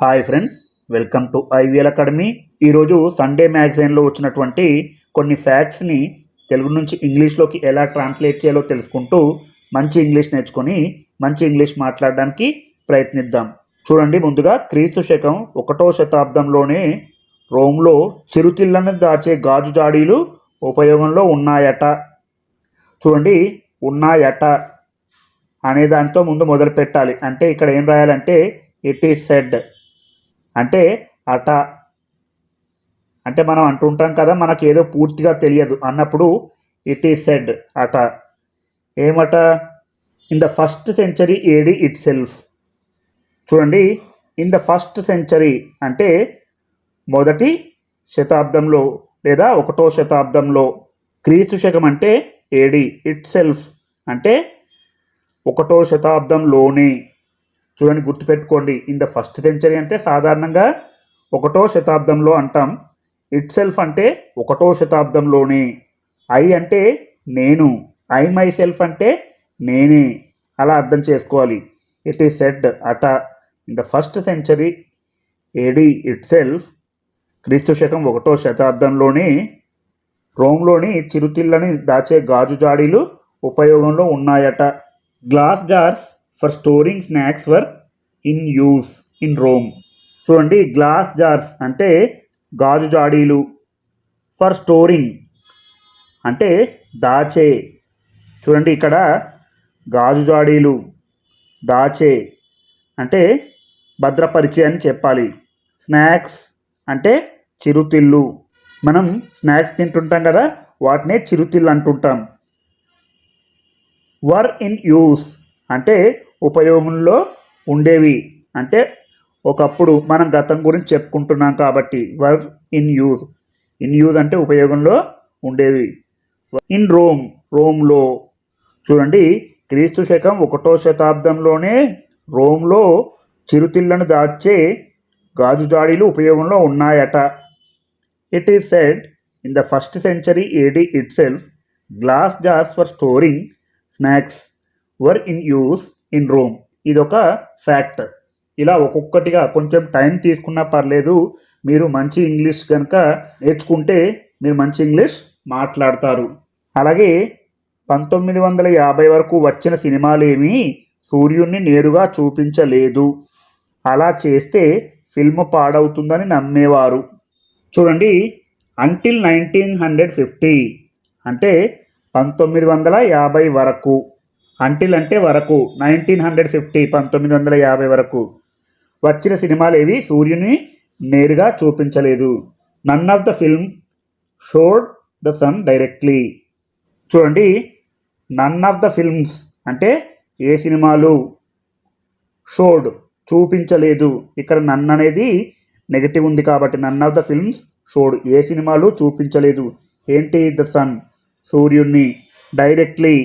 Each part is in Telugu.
Hi friends welcome to IVL academy ఈరోజు సండే మ్యాగజైన్లో వచ్చినటువంటి కొన్ని ఫ్యాక్ట్స్ని తెలుగు నుంచి ఇంగ్లీష్లోకి ఎలా ట్రాన్స్లేట్ చేయాలో తెలుసుకుంటూ మంచి ఇంగ్లీష్ నేర్చుకొని మంచి ఇంగ్లీష్ మాట్లాడడానికి ప్రయత్నిద్దాం. చూడండి ముందుగా క్రీస్తు శకం ఒకటో శతాబ్దంలోనే రోమ్లో చిరుతిళ్ళను దాచే గాజు జాడీలు ఉపయోగంలో ఉన్నాయట. చూడండి ఉన్నాయట అనే దానితో ముందు మొదలు పెట్టాలి అంటే ఇక్కడ ఏం రాయాలంటే ఇట్ ఈస్ సెడ్ అంటే అట అంటే మనం అంటుంటాం కదా మనకు ఏదో పూర్తిగా తెలియదు అన్నప్పుడు ఇట్ ఈస్ సెడ్ అట. ఏమట? In the first century AD itself చూడండి ఇన్ ద ఫస్ట్ సెంచరీ అంటే మొదటి శతాబ్దంలో లేదా ఒకటో శతాబ్దంలో క్రీస్తు శకం అంటే ఏడి ఇట్ సెల్ఫ్ అంటే ఒకటో శతాబ్దంలోనే చూడండి గుర్తుపెట్టుకోండి. ఇన్ ద ఫస్ట్ సెంచరీ అంటే సాధారణంగా ఒకటో శతాబ్దంలో అంటాం. ఇట్ సెల్ఫ్ అంటే ఒకటో శతాబ్దంలోనే. ఐ అంటే నేను. ఐ మై సెల్ఫ్ అంటే నేనే. అలా అర్థం చేసుకోవాలి. ఇట్ ఈస్ సెడ్ అట. In the first century AD itself క్రీస్తు శకం ఒకటో శతాబ్దంలోనే రోమ్లోని చిరుతిళ్ళని దాచే గాజు జాడీలు ఉపయోగంలో ఉన్నాయట. Glass jars for storing snacks were in use in Rome చూడండి గ్లాస్ జార్స్ అంటే గాజు జాడీలు ఫర్ స్టోరింగ్ అంటే దాచే. చూడండి ఇక్కడ గాజు జాడీలు దాచే అంటే భద్రపరిచే అని చెప్పాలి. స్నాక్స్ అంటే చిరుతిళ్ళు. మనం స్నాక్స్ తింటుంటాం కదా వాటినే చిరుతిళ్ళు అంటుంటాం. వర్ ఇన్ యూస్ అంటే ఉపయోగంలో ఉండేవి. అంటే ఒకప్పుడు మనం గతం గురించి చెప్పుకుంటున్నాం కాబట్టి were in use in use అంటే ఉపయోగంలో ఉండేవి. ఇన్ రోమ్ రోమ్లో చూడండి క్రీస్తు శకం ఒకటో శతాబ్దంలోనే రోమ్లో చిరుతిళ్ళను దాచే గాజు జాడీలు ఉపయోగంలో ఉన్నాయట. It is said in the first century AD itself glass jars for storing snacks were in use in Rome. ఇదొక ఫ్యాక్ట్. ఇలా ఒక్కొక్కటిగా కొంచెం టైం తీసుకున్నా పర్లేదు మీరు మంచి ఇంగ్లీష్ కనుక నేర్చుకుంటే మీరు మంచి ఇంగ్లీష్ మాట్లాడతారు. అలాగే పంతొమ్మిది వందల యాభై వరకు వచ్చిన సినిమాలేమీ సూర్యుడిని నేరుగా చూపించలేదు. అలా చేస్తే ఫిల్మ్ పాడవుతుందని నమ్మేవారు. చూడండి అంటిల్ నైన్టీన్ హండ్రెడ్ ఫిఫ్టీ అంటే పంతొమ్మిది వందల యాభై వరకు. అంటిల్ అంటే వరకు నైన్టీన్ హండ్రెడ్ ఫిఫ్టీ పంతొమ్మిది వందల యాభై వరకు వచ్చిన సినిమాలు ఏవి సూర్యుని నేరుగా చూపించలేదు. None of the film showed the sun directly చూడండి నన్ ఆఫ్ ద ఫిల్మ్స్ అంటే ఏ సినిమాలు షోడ్ చూపించలేదు. ఇక్కడ నన్ అనేది నెగటివ్ ఉంది కాబట్టి none of the films showed ఏ సినిమాలు చూపించలేదు. ఏంటి ద సన్ సూర్యుణ్ణి డైరెక్ట్లీ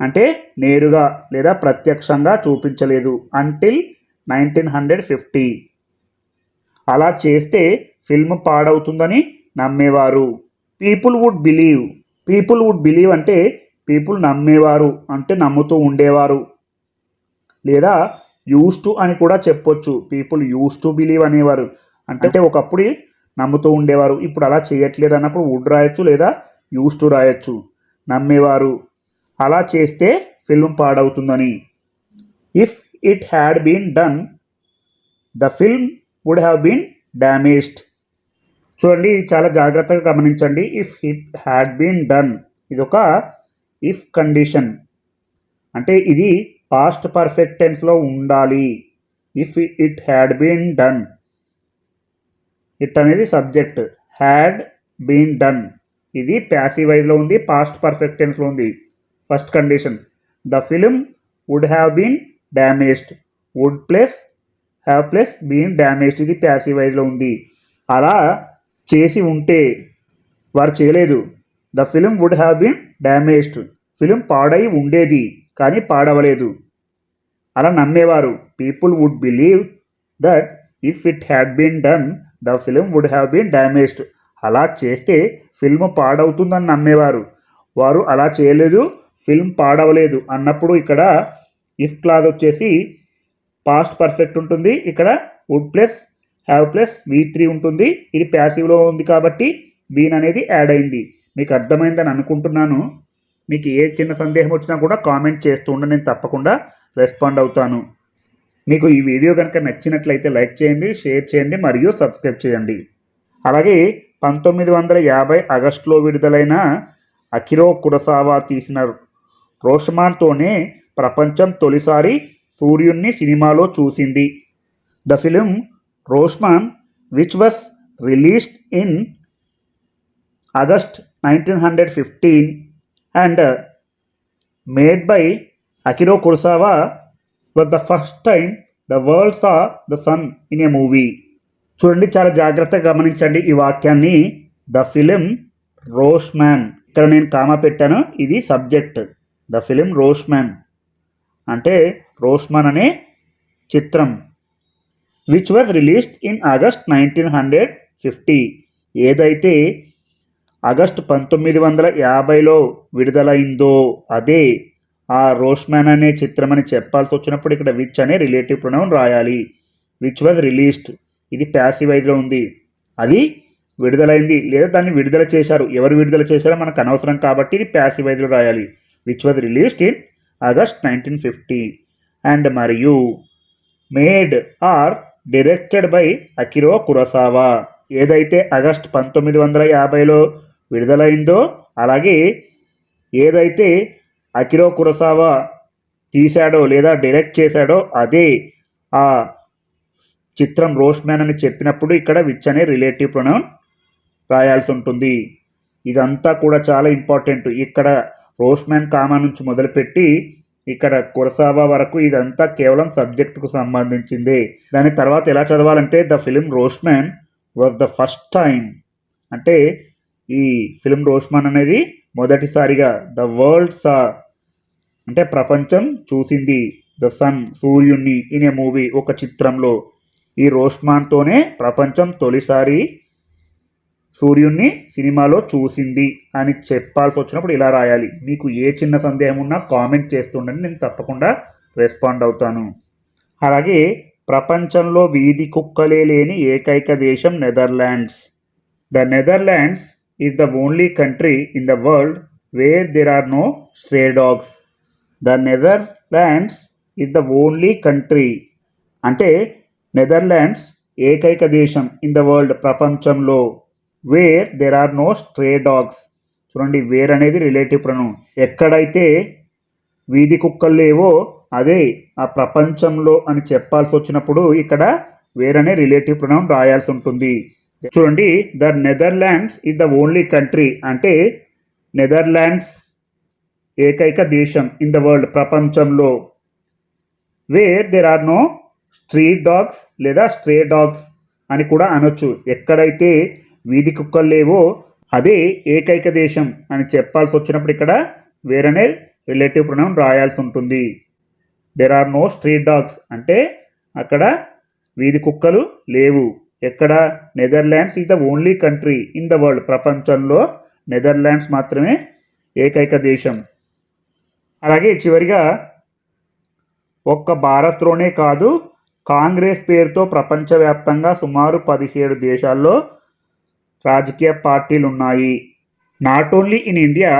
అంటే నేరుగా లేదా ప్రత్యక్షంగా చూపించలేదు అంటిల్ నైన్టీన్ హండ్రెడ్ ఫిఫ్టీ అలా చేస్తే ఫిల్మ్ పాడవుతుందని నమ్మేవారు. People would believe people would believe అంటే పీపుల్ నమ్మేవారు అంటే నమ్ముతూ ఉండేవారు. లేదా యూస్ టు అని కూడా చెప్పొచ్చు. పీపుల్ యూస్ టు బిలీవ్ అనేవారు. అంటే ఒకప్పుడు నమ్ముతూ ఉండేవారు. ఇప్పుడు అలా చేయట్లేదు అన్నప్పుడు వుడ్ రాయొచ్చు లేదా యూస్ టు రాయొచ్చు. నమ్మేవారు. అలా చేస్తే film పాడవుతుందని. If it had been done the film would have been damaged చూడండి ఇది చాలా జాగ్రత్తగా గమనించండి. If it had been done ఇది ఒక ఇఫ్ కండిషన్ అంటే ఇది పాస్ట్ పర్ఫెక్ట్ టెన్స్లో ఉండాలి. If it had been done it అనేది సబ్జెక్ట్ హ్యాడ్ బీన్ డన్ ఇది ప్యాసివ్ వైజ్లో ఉంది పాస్ట్ పర్ఫెక్ట్ టెన్స్లో ఉంది. First condition. The film would have been damaged. Would plus have plus been damaged. ఇది ప్యాసివ్ వైజ్లో ఉంది. అలా చేసి ఉంటే వారు చేయలేదు. The film would have been damaged. Film పాడై ఉండేది కానీ పాడవలేదు. అలా నమ్మేవారు. People would believe that if it had been done the film would have been damaged. అలా చేస్తే ఫిల్మ్ పాడవుతుందని నమ్మేవారు. వారు అలా చేయలేదు. ఫిల్మ్ పాడవలేదు అన్నప్పుడు ఇక్కడ ఇఫ్ క్లాజ్ వచ్చేసి పాస్ట్ పర్ఫెక్ట్ ఉంటుంది. ఇక్కడ would plus have plus V three ఉంటుంది. ఇది ప్యాసివ్లో ఉంది కాబట్టి బీన్ అనేది యాడ్ అయింది. మీకు అర్థమైందని అనుకుంటున్నాను. మీకు ఏ చిన్న సందేహం వచ్చినా కూడా కామెంట్ చేస్తూ ఉండండి. నేను తప్పకుండా రెస్పాండ్ అవుతాను. మీకు ఈ వీడియో కనుక నచ్చినట్లయితే లైక్ చేయండి షేర్ చేయండి మరియు సబ్స్క్రైబ్ చేయండి. అలాగే పంతొమ్మిది వందల యాభై ఆగస్టులో విడుదలైన అకిరో కురసావా తీసిన రోషమాన్తోనే ప్రపంచం తొలిసారి సూర్యుణ్ణి సినిమాలో చూసింది. The film Rashomon which was released in August nineteen hundred fifteen and made by Akira Kurosawa was the first time the world saw the sun in a movie. చూడండి చాలా జాగ్రత్తగా గమనించండి ఈ వాక్యాన్ని. The film Rashomon. ఇక్కడ నేను కామా పెట్టాను ఇది సబ్జెక్ట్. ద ఫిలిం రోష్ అంటే రోష్మాన్ అనే చిత్రం. Which was released in August nineteen hundred fifty. ఏదైతే ఆగస్ట్ పంతొమ్మిది వందల యాభైలో విడుదలైందో అదే ఆ రోష్మ్యాన్ అనే చిత్రం అని చెప్పాల్సి వచ్చినప్పుడు ఇక్కడ విచ్ అనే రిలేటివ్ ప్రొనౌన్ రాయాలి. Which was released. ఇది ప్యాసివైజ్లో ఉంది. అది విడుదలైంది. లేదా దాన్ని విడుదల చేశారు. ఎవరు విడుదల చేశారో మనకు అనవసరం కాబట్టి ఇది ప్యాసివైజ్లో రాయాలి. Which was released in August nineteen fifty and మరియు made or directed by Akira Kurosawa ఏదైతే ఆగస్ట్ పంతొమ్మిది వందల యాభైలో విడుదలైందో అలాగే ఏదైతే అకిరో కురసావా తీశాడో లేదా డైరెక్ట్ చేశాడో అదే ఆ చిత్రం రోష్ మ్యాన్ అని చెప్పినప్పుడు ఇక్కడ విచ్ అనే రిలేటివ్ ప్రొనౌన్ రాయాల్సి ఉంటుంది. ఇదంతా కూడా చాలా ఇంపార్టెంట్ ఇక్కడ రోష్మెన్ కామా నుంచి మొదలుపెట్టి ఇక్కడ కురసావా వరకు ఇదంతా కేవలం సబ్జెక్టుకు సంబంధించింది. దాని తర్వాత ఎలా చదవాలంటే the film Rashomon was the first time. అంటే ఈ ఫిలిం రోష్మన్ అనేది మొదటిసారిగా ద వరల్డ్ సా అంటే ప్రపంచం చూసింది. ద సన్ సూర్యుణ్ణి ఇన్ ఏ మూవీ ఒక చిత్రంలో. ఈ రోష్మాన్తోనే ప్రపంచం తొలిసారి సూర్యుణ్ణి సినిమాలో చూసింది అని చెప్పాల్సి వచ్చినప్పుడు ఇలా రాయాలి. మీకు ఏ చిన్న సందేహం ఉన్నా కామెంట్ చేస్తుండని నేను తప్పకుండా రెస్పాండ్ అవుతాను. అలాగే ప్రపంచంలో వీధి కుక్కలే లేని ఏకైక దేశం Netherlands. The Netherlands is the only country in the world where there are no stray dogs. The Netherlands is the only country. అంటే నెదర్లాండ్స్ ఏకైక దేశం ఇన్ ద వరల్డ్ ప్రపంచంలో. Where there are no stray dogs. చూడండి వేర్ అనేది రిలేటివ్ ప్రొనౌన్ ఎక్కడైతే వీధి కుక్కలు లేవో అదే ఆ ప్రపంచంలో అని చెప్పాల్సి వచ్చినప్పుడు ఇక్కడ వేరనే రిలేటివ్ ప్రొనౌన్ రాయాల్సి ఉంటుంది. చూడండి the Netherlands is the only country. అంటే నెదర్లాండ్స్ ఏకైక దేశం ఇన్ ద వరల్డ్ ప్రపంచంలో. Where there are no street dogs లేదా స్ట్రే డాగ్స్ అని కూడా అనొచ్చు. ఎక్కడైతే వీధి కుక్కలు లేవో అదే ఏకైక దేశం అని చెప్పాల్సి వచ్చినప్పుడు ఇక్కడ వేరనే రిలేటివ్ ప్రణం రాయాల్సి ఉంటుంది there are no street dogs అంటే అక్కడ వీధి కుక్కలు లేవు. ఎక్కడ? Netherlands is the only country in the world ప్రపంచంలో నెదర్లాండ్స్ మాత్రమే ఏకైక దేశం. అలాగే చివరిగా ఒక్క భారత్లోనే కాదు కాంగ్రెస్ పేరుతో ప్రపంచవ్యాప్తంగా సుమారు పదిహేడు దేశాల్లో రాజకీయ పార్టీలు ఉన్నాయి not only in India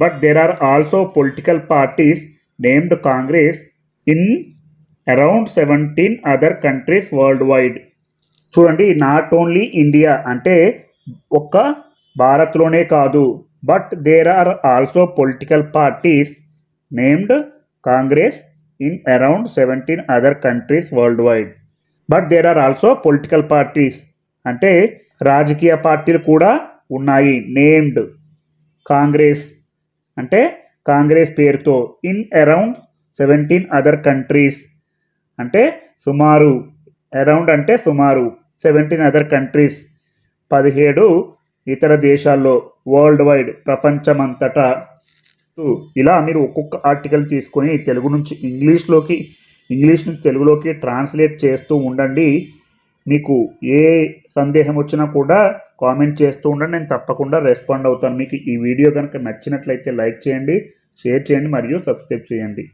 but there are also political parties named Congress in around seventeen other countries worldwide. చూడండి నాట్ ఓన్లీ ఇండియా అంటే ఒక్క భారత్లోనే కాదు but there are also political parties named Congress in around seventeen other countries worldwide. But there are also political parties అంటే రాజకీయ పార్టీలు కూడా ఉన్నాయి. Named Congress. అంటే కాంగ్రెస్ పేరుతో in around seventeen other countries అంటే సుమారు అరౌండ్ అంటే సుమారు సెవెంటీన్ అదర్ కంట్రీస్ పదిహేడు ఇతర దేశాల్లో వరల్డ్ వైడ్ ప్రపంచమంతటా. ఇలా మీరు ఒక్కొక్క ఆర్టికల్ తీసుకొని తెలుగు నుంచి ఇంగ్లీష్లోకి ఇంగ్లీష్ నుంచి తెలుగులోకి ట్రాన్స్లేట్ చేస్తూ ఉండండి. మీకు ఏ సందేహం వచ్చినా కూడా కామెంట్ చేస్తూ ఉండండి. నేను తప్పకుండా రెస్పాండ్ అవుతాను. మీకు ఈ వీడియో కనుక నచ్చినట్లయితే లైక్ చేయండి షేర్ చేయండి మరియు సబ్స్క్రైబ్ చేయండి.